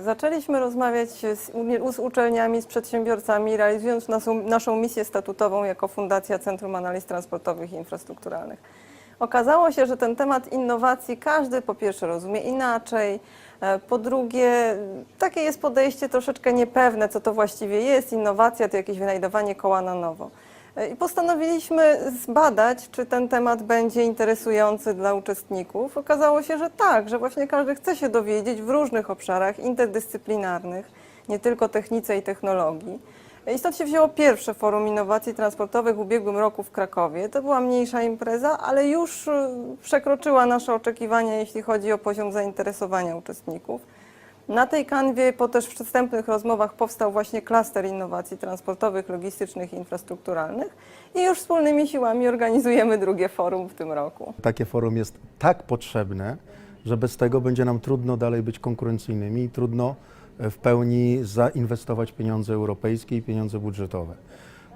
Zaczęliśmy rozmawiać z, z uczelniami, z przedsiębiorcami, realizując naszą, naszą misję statutową jako Fundacja Centrum Analiz Transportowych i Infrastrukturalnych. Okazało się, że ten temat innowacji każdy po pierwsze rozumie inaczej, e, po drugie takie jest podejście troszeczkę niepewne, co to właściwie jest. Innowacja to jakieś wynajdowanie koła na nowo. E, I postanowiliśmy zbadać, czy ten temat będzie interesujący dla uczestników. Okazało się, że tak, że właśnie każdy chce się dowiedzieć w różnych obszarach interdyscyplinarnych, nie tylko technice i technologii. I stąd się wzięło pierwsze Forum Innowacji Transportowych w ubiegłym roku w Krakowie. To była mniejsza impreza, ale już y, przekroczyła nasze oczekiwania, jeśli chodzi o poziom zainteresowania uczestników. Na tej kanwie po też wstępnych rozmowach powstał właśnie klaster innowacji transportowych, logistycznych i infrastrukturalnych i już wspólnymi siłami organizujemy drugie forum w tym roku. Takie forum jest tak potrzebne, że bez tego będzie nam trudno dalej być konkurencyjnymi i trudno e, w pełni zainwestować pieniądze europejskie i pieniądze budżetowe.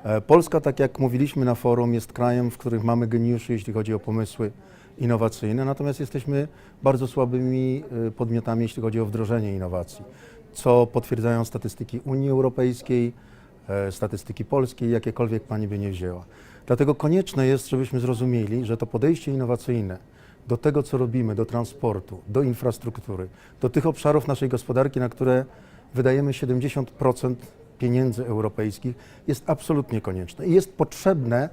E, Polska, tak jak mówiliśmy na forum, jest krajem, w którym mamy geniuszy, jeśli chodzi o pomysły innowacyjne, natomiast jesteśmy bardzo słabymi e, podmiotami, jeśli chodzi o wdrożenie innowacji, co potwierdzają statystyki Unii Europejskiej, e, statystyki polskiej, jakiekolwiek pani by nie wzięła. Dlatego konieczne jest, żebyśmy zrozumieli, że to podejście innowacyjne do tego, co robimy, do transportu, do infrastruktury, do tych obszarów naszej gospodarki, na które wydajemy 70% pieniędzy europejskich, jest absolutnie konieczne i jest potrzebne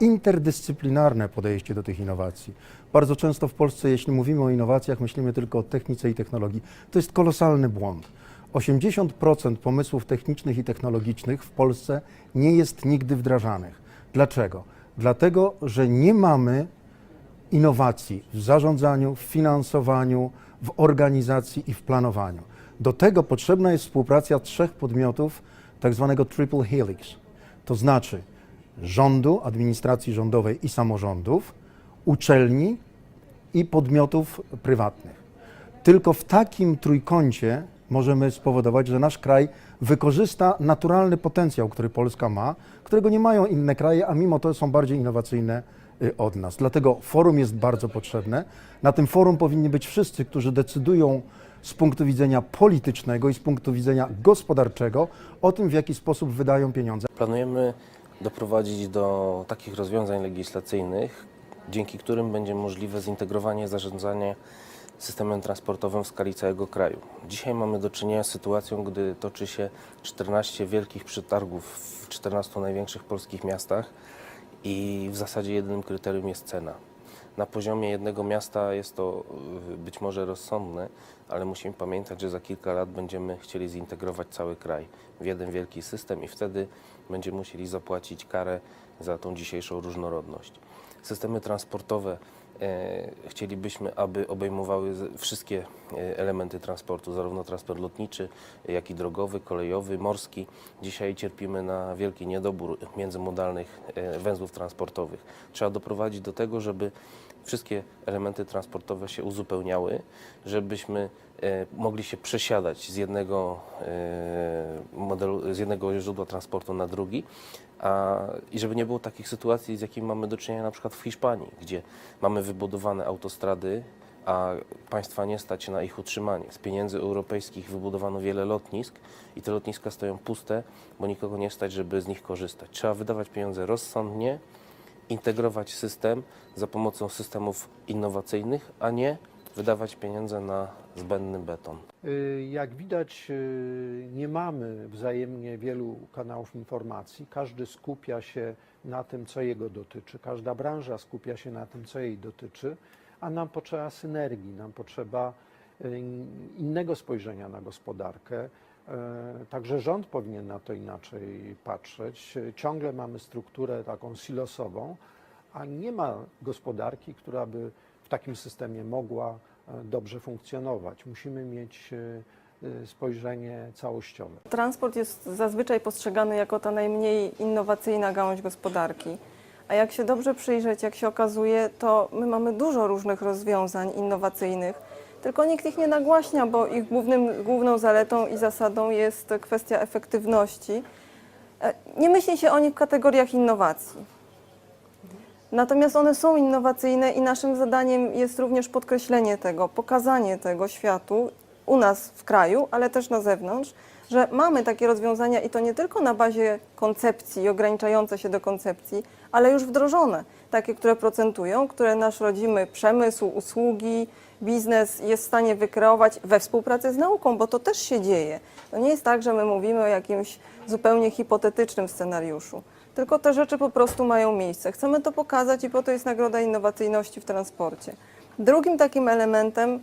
interdyscyplinarne podejście do tych innowacji. Bardzo często w Polsce, jeśli mówimy o innowacjach, myślimy tylko o technice i technologii. To jest kolosalny błąd. 80% pomysłów technicznych i technologicznych w Polsce nie jest nigdy wdrażanych. Dlaczego? Dlatego, że nie mamy innowacji w zarządzaniu, w finansowaniu, w organizacji i w planowaniu. Do tego potrzebna jest współpraca trzech podmiotów, tak zwanego triple helix, to znaczy rządu, administracji rządowej i samorządów, uczelni i podmiotów prywatnych. Tylko w takim trójkącie możemy spowodować, że nasz kraj wykorzysta naturalny potencjał, który Polska ma, którego nie mają inne kraje, a mimo to są bardziej innowacyjne y, od nas. Dlatego forum jest bardzo potrzebne. Na tym forum powinni być wszyscy, którzy decydują z punktu widzenia politycznego i z punktu widzenia gospodarczego o tym, w jaki sposób wydają pieniądze. Planujemy doprowadzić do takich rozwiązań legislacyjnych, dzięki którym będzie możliwe zintegrowanie zarządzania systemem transportowym w skali całego kraju. Dzisiaj mamy do czynienia z sytuacją, gdy toczy się 14 wielkich przetargów w 14 największych polskich miastach i w zasadzie jedynym kryterium jest cena. Na poziomie jednego miasta jest to y, być może rozsądne, ale musimy pamiętać, że za kilka lat będziemy chcieli zintegrować cały kraj w jeden wielki system i wtedy będziemy musieli zapłacić karę za tą dzisiejszą różnorodność. Systemy transportowe chcielibyśmy, aby obejmowały wszystkie e, elementy transportu, zarówno transport lotniczy, jak i drogowy, kolejowy, morski. Dzisiaj cierpimy na wielki niedobór międzymodalnych e, węzłów transportowych. Trzeba doprowadzić do tego, żeby wszystkie elementy transportowe się uzupełniały, żebyśmy e, mogli się przesiadać z jednego e, modelu, z jednego źródła transportu na drugi, a, i żeby nie było takich sytuacji, z jakimi mamy do czynienia na przykład w Hiszpanii, gdzie mamy wybudowane autostrady, a państwa nie stać na ich utrzymanie. Z pieniędzy europejskich wybudowano wiele lotnisk i te lotniska stoją puste, bo nikogo nie stać, żeby z nich korzystać. Trzeba wydawać pieniądze rozsądnie, integrować system za pomocą systemów innowacyjnych, a nie wydawać pieniądze na zbędny beton. Y, Jak widać, y, nie mamy wzajemnie wielu kanałów informacji. Każdy skupia się na tym, co jego dotyczy. Każda branża skupia się na tym, co jej dotyczy, a nam potrzeba synergii, nam potrzeba y, innego spojrzenia na gospodarkę. E, Także rząd powinien na to inaczej patrzeć. Ciągle mamy strukturę taką silosową, a nie ma gospodarki, która by w takim systemie mogła e, dobrze funkcjonować. Musimy mieć e, spojrzenie całościowe. Transport jest zazwyczaj postrzegany jako ta najmniej innowacyjna gałąź gospodarki. A jak się dobrze przyjrzeć, jak się okazuje, to my mamy dużo różnych rozwiązań innowacyjnych, tylko nikt ich nie nagłaśnia, bo ich głównym, główną zaletą i zasadą jest kwestia efektywności. E, Nie myśli się o nich w kategoriach innowacji. Natomiast one są innowacyjne i naszym zadaniem jest również podkreślenie tego, pokazanie tego światu, u nas w kraju, ale też na zewnątrz, że mamy takie rozwiązania i to nie tylko na bazie koncepcji, ograniczające się do koncepcji, ale już wdrożone, takie, które procentują, które nasz rodzimy przemysł, usługi, biznes jest w stanie wykreować we współpracy z nauką, bo to też się dzieje. To nie jest tak, że my mówimy o jakimś zupełnie hipotetycznym scenariuszu, tylko te rzeczy po prostu mają miejsce. Chcemy to pokazać i po to jest Nagroda Innowacyjności w Transporcie. Drugim takim elementem,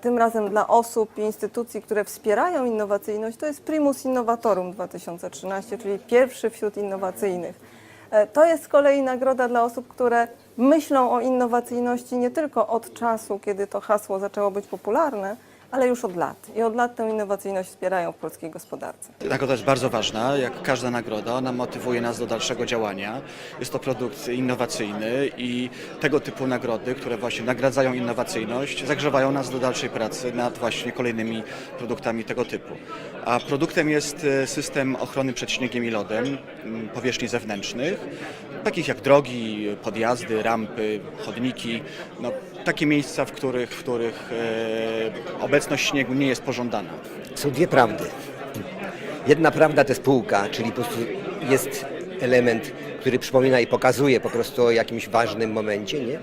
tym razem dla osób i instytucji, które wspierają innowacyjność, to jest Primus Innovatorum 2013, czyli pierwszy wśród innowacyjnych. E, To jest z kolei nagroda dla osób, które myślą o innowacyjności nie tylko od czasu, kiedy to hasło zaczęło być popularne, ale już od lat. I od lat tę innowacyjność wspierają w polskiej gospodarce. Nagroda jest bardzo ważna, jak każda nagroda, ona motywuje nas do dalszego działania. Jest to produkt innowacyjny i tego typu nagrody, które właśnie nagradzają innowacyjność, zagrzewają nas do dalszej pracy nad właśnie kolejnymi produktami tego typu. A produktem jest e, system ochrony przed śniegiem i lodem powierzchni zewnętrznych, takich jak drogi, podjazdy, rampy, chodniki, no, takie miejsca, w których, w których e, obecność śniegu nie jest pożądana. są dwie prawdy. Jedna prawda to jest półka, czyli po prostu jest element, który przypomina i pokazuje po prostu o jakimś ważnym momencie, nie?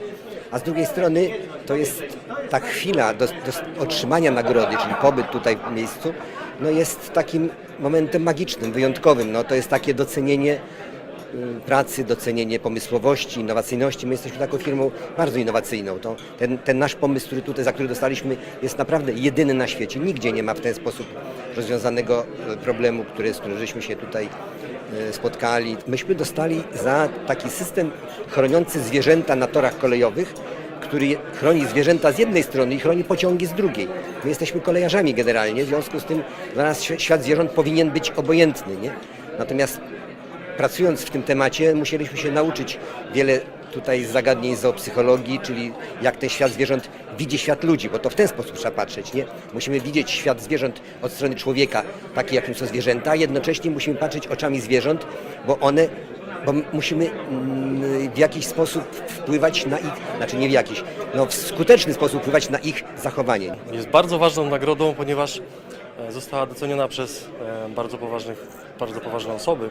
A z drugiej strony to jest ta chwila do, do otrzymania nagrody, czyli pobyt tutaj w miejscu, no jest takim momentem magicznym, wyjątkowym. No to jest takie docenienie pracy, docenienie pomysłowości, innowacyjności. My jesteśmy taką firmą bardzo innowacyjną. To ten, ten nasz pomysł, który tutaj, za który dostaliśmy, jest naprawdę jedyny na świecie. Nigdzie nie ma w ten sposób rozwiązanego y, problemu, który, z którym żeśmy się tutaj y, spotkali. Myśmy dostali za taki system chroniący zwierzęta na torach kolejowych, który chroni zwierzęta z jednej strony i chroni pociągi z drugiej. My jesteśmy kolejarzami generalnie, w związku z tym dla nas świ- świat zwierząt powinien być obojętny. Nie? Natomiast pracując w tym temacie musieliśmy się nauczyć wiele tutaj zagadnień zoopsychologii, czyli jak ten świat zwierząt widzi świat ludzi, bo to w ten sposób trzeba patrzeć, nie? Musimy widzieć świat zwierząt od strony człowieka, taki jakim są zwierzęta, a jednocześnie musimy patrzeć oczami zwierząt, bo one, bo musimy mm, w jakiś sposób wpływać na ich, znaczy nie w jakiś, no w skuteczny sposób wpływać na ich zachowanie. Jest bardzo ważną nagrodą, ponieważ została doceniona przez e, bardzo, poważnych, bardzo poważne osoby.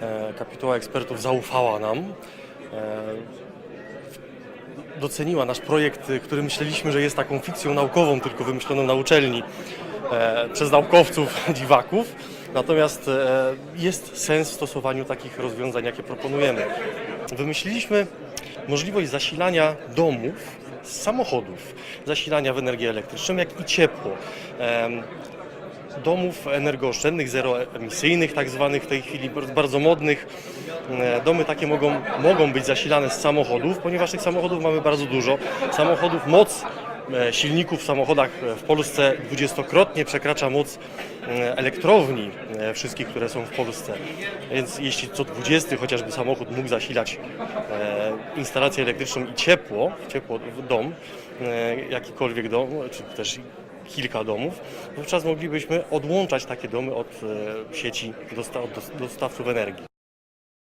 E, Kapituła ekspertów zaufała nam. e, Doceniła nasz projekt, który myśleliśmy, że jest taką fikcją naukową, tylko wymyśloną na uczelni e, przez naukowców dziwaków. Natomiast e, jest sens w stosowaniu takich rozwiązań, jakie proponujemy. Wymyśliliśmy możliwość zasilania domów z samochodów, zasilania w energię elektryczną, jak i ciepło. Domów energooszczędnych, zeroemisyjnych, tak zwanych w tej chwili bardzo modnych. E, Domy takie mogą, mogą być zasilane z samochodów, ponieważ tych samochodów mamy bardzo dużo. Samochodów, moc e, silników w samochodach w Polsce dwudziestokrotnie przekracza moc e, elektrowni e, wszystkich, które są w Polsce. Więc jeśli co 20 chociażby samochód mógł zasilać e, instalację elektryczną i ciepło, ciepło w dom, e, jakikolwiek dom, czy też kilka domów, wówczas moglibyśmy odłączać takie domy od e, sieci dostawców energii.